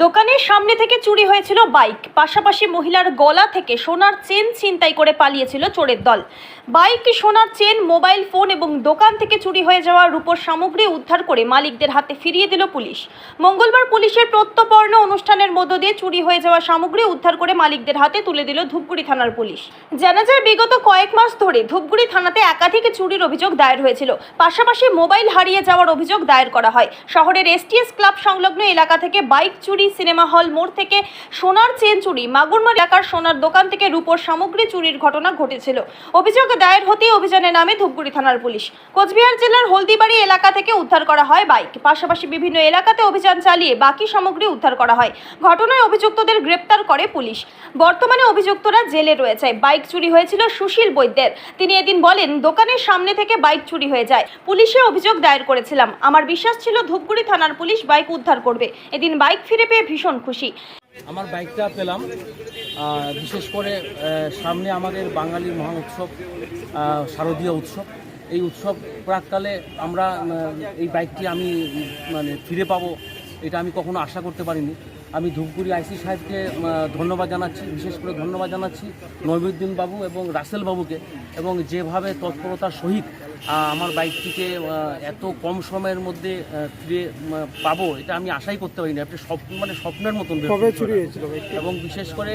দোকানের সামনে থেকে চুরি হয়েছিল বাইক। পাশাপাশি মহিলার গলা থেকে সোনার চেন ছিনতাই করে পালিয়েছিল চোরের দল। বাইক, সোনার চেন, মোবাইল ফোন এবং দোকান থেকে চুরি হয়ে যাওয়া রূপোর সামগ্রী উদ্ধার করে মালিকদের হাতে ফিরিয়ে দিল পুলিশ। মঙ্গলবার পুলিশের প্রত্যপর্ণ অনুষ্ঠানের মধ্য দিয়ে চুরি হয়ে যাওয়া সামগ্রী উদ্ধার করে মালিকদের হাতে তুলে দিল ধূপগুড়ি থানার পুলিশ। জানা যায়, বিগত কয়েক মাস ধরে ধূপগুড়ি থানাতে একাধিক চুরির অভিযোগ দায়ের হয়েছিল। পাশাপাশি মোবাইল হারিয়ে যাওয়ার অভিযোগ দায়ের করা হয়। শহরের এসটিএস ক্লাব সংলগ্ন এলাকা থেকে বাইক চুরি সিনেমা হল মোড় থেকে সোনার চেন চুরি, মাগুরমার এলাকার সোনার দোকান থেকে রূপোর সামগ্রী চুরির ঘটনা ঘটেছিল। অভিযোগ দায়ের হতেই অভিযানে নামে ধূপগুড়ি থানার পুলিশ। কোচবিহার জেলার হলদিবাড়ি এলাকা থেকে উদ্ধার করা হয় বাইক। পাশাপাশি বিভিন্ন এলাকাতে অভিযান চালিয়ে বাকি সামগ্রী উদ্ধার করা হয়। ঘটনায় অভিযুক্তদের গ্রেপ্তার করে পুলিশ। বর্তমানে অভিযুক্তরা জেলে রয়েছে। বাইক চুরি হয়েছিল সুশীল বৈদ্যের। তিনি এদিন বলেন, দোকানের সামনে থেকে বাইক চুরি হয়ে যায়। পুলিশে অভিযোগ দায়ের করেছিলাম। আমার বিশ্বাস ছিল ধূপগুড়ি থানার পুলিশ বাইক উদ্ধার করবে। এদিন বাইক ফিরে পেয়ে ভীষণ খুশি। আমার বাইকটা পেলাম বিশেষ করে সামনে আমাদের বাঙালির মহা উৎসব শারদীয় উৎসব। এই উৎসব প্রাককালে আমরা এই বাইকটি আমি মানে ফিরে পাবো, এটা আমি কখনো আশা করতে পারিনি। আমি ধূপগুড়ি আইসি সাহেবকে ধন্যবাদ জানাচ্ছি বিশেষ করে ধন্যবাদ জানাচ্ছি নৈবুদ্দিন বাবু এবং রাসেল বাবুকে এবং যেভাবে তৎপরতার সহিত আমার বাইকটিকে এত কম সময়ের মধ্যে ফিরে পাবো এটা আমি আশাই করতে পারিনি। একটা স্বপ্ন মানে স্বপ্নের মতন? এবং বিশেষ করে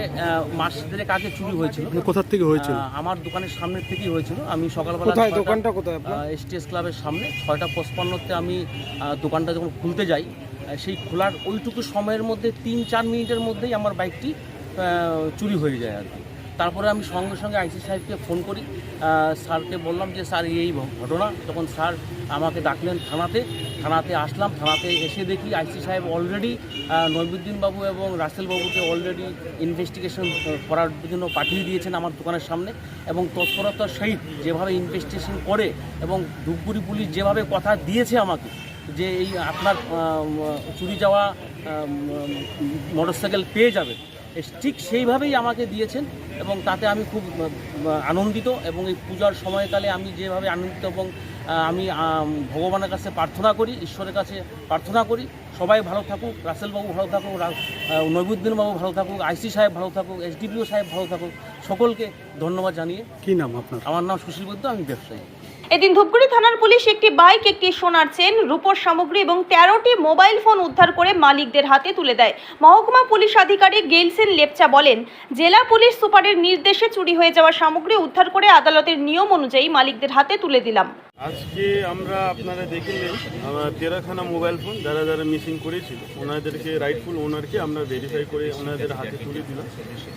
মাস দেড়েক আগে চুরি হয়েছিল। কোথার থেকে হয়েছিল? আমার দোকানের সামনের থেকেই হয়েছিল। আমি সকালবেলা দোকানটা কোথায় আপনার? এসটিএস ক্লাবের সামনে ছয়টা পঁচপান্নতে আমি দোকানটা যখন খুলতে যাই সেই খোলার ওইটুকু সময়ের মধ্যে তিন, চার মিনিটের মধ্যেই আমার বাইকটি চুরি হয়ে যায় আর কি। তারপরে আমি সঙ্গে সঙ্গে আইসি সাহেবকে ফোন করি। স্যারকে বললাম যে, স্যার, এই ঘটনা। তখন স্যার আমাকে ডাকলেন থানাতে। থানাতে আসলাম। থানাতে এসে দেখি আইসি সাহেব অলরেডি বাবু এবং রাসেলবাবুকে অলরেডি ইনভেস্টিগেশন করার জন্য পাঠিয়ে দিয়েছেন আমার দোকানের সামনে এবং তৎপরতার সহিত যেভাবে ইনভেস্টিগেশন করে এবং ধূপগুড়ি পুলিশ যেভাবে কথা দিয়েছে আমাকে যে এই আপনার চুরি যাওয়া মোটরসাইকেল পেয়ে যাবে ঠিক সেইভাবেই আমাকে দিয়েছেন এবং তাতে আমি খুব আনন্দিত এবং এই পূজার সময়কালে আমি যেভাবে আনন্দিত এবং আমি ভগবানের কাছে প্রার্থনা করি ঈশ্বরের কাছে প্রার্থনা করি সবাই ভালো থাকুক রাসেলবাবু ভালো থাকুক রা- আহ, ভালো থাকুক আইসি সাহেব ভালো থাকুক এসডিপিও সাহেব ভালো থাকুক সকলকে ধন্যবাদ জানিয়ে কী নাম আপনার? আমার নাম সুশীল বৈদ্য আমি ব্যবসায়ী। এদিন ধূপগুড়ি থানার পুলিশ একটি বাইক, একটি সোনার চেন, রূপোর সামগ্রী এবং তেরোটি মোবাইল ফোন উদ্ধার করে মালিকদের হাতে তুলে দেয়। মহকুমা পুলিশ আধিকারিক গেলসেন লেপচা বলেন, জেলা পুলিশ সুপারের নির্দেশে চুরি হয়ে যাওয়া সামগ্রী উদ্ধার করে আদালতের নিয়ম অনুযায়ী মালিকদের হাতে তুলে দিলাম। আজকে আমরা আপনারা দেখলেন আমার তেরাখানা মোবাইল ফোন যারা যারা মিসিং করেছিল, ওনাদেরকে রাইটফুল ওনারকে আমরা ভেরিফাই করে ওনাদের হাতে তুলে দিলাম।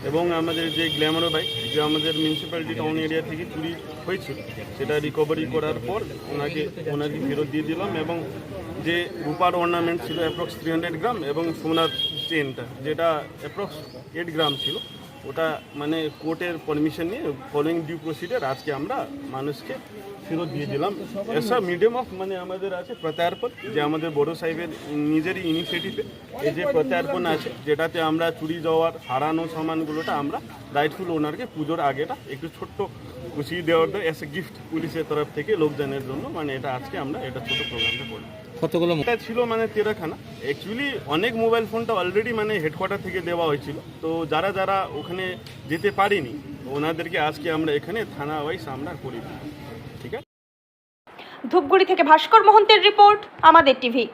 এবং আমাদের যে গ্ল্যামারো বাইক যে আমাদের মিউনিসিপ্যালিটি টাউন এরিয়া থেকে চুরি হয়েছিল, সেটা রিকভারি করার পর ওনাকে ওনাকে ফেরত দিয়ে দিলাম এবং যে রূপার অর্নামেন্ট ছিল অ্যাপ্রক্স থ্রি হান্ড্রেড গ্রাম এবং সোনার চেনটা যেটা অ্যাপ্রক্স এইট গ্রাম ছিল ওটা মানে কোর্টের পারমিশন নিয়ে ফলোয়িং ডিউ প্রসিডিয়ার আজকে আমরা মানুষকে ফেরত দিয়ে দিলাম। এসব মিডিয়াম অফ মানে আমাদের আছে প্রত্যার্পণ, যে আমাদের বড় সাহেবের নিজেরই ইনিশিয়েটিভে এই যে প্রত্যার্পণ আছে, যেটাতে আমরা চুরি যাওয়ার হারানো সামানগুলোটা আমরা রাইটফুল ওনারকে পুজোর আগেটা একটু ছোট্ট খুশি দেওয়ার এস এ গিফট পুলিশের তরফ থেকে লোকজনের জন্য মানে এটা আজকে আমরা, এটা ছোট প্রোগ্রামটা করি কতগুলো এটা ছিল মানে তেরাখানা। অ্যাকচুয়ালি অনেক মোবাইল ফোনটা অলরেডি মানে হেডকোয়ার্টার থেকে দেওয়া হয়েছিল। তো যারা যারা ওখানে যেতে পারিনি ওনাদেরকে আজকে আমরা এখানে থানা ওয়াইজ আমরা করি ঠিক আছে? ধূপগুড়ি থেকে ভাস্কর মহন্তের রিপোর্ট আমাদের টিভি।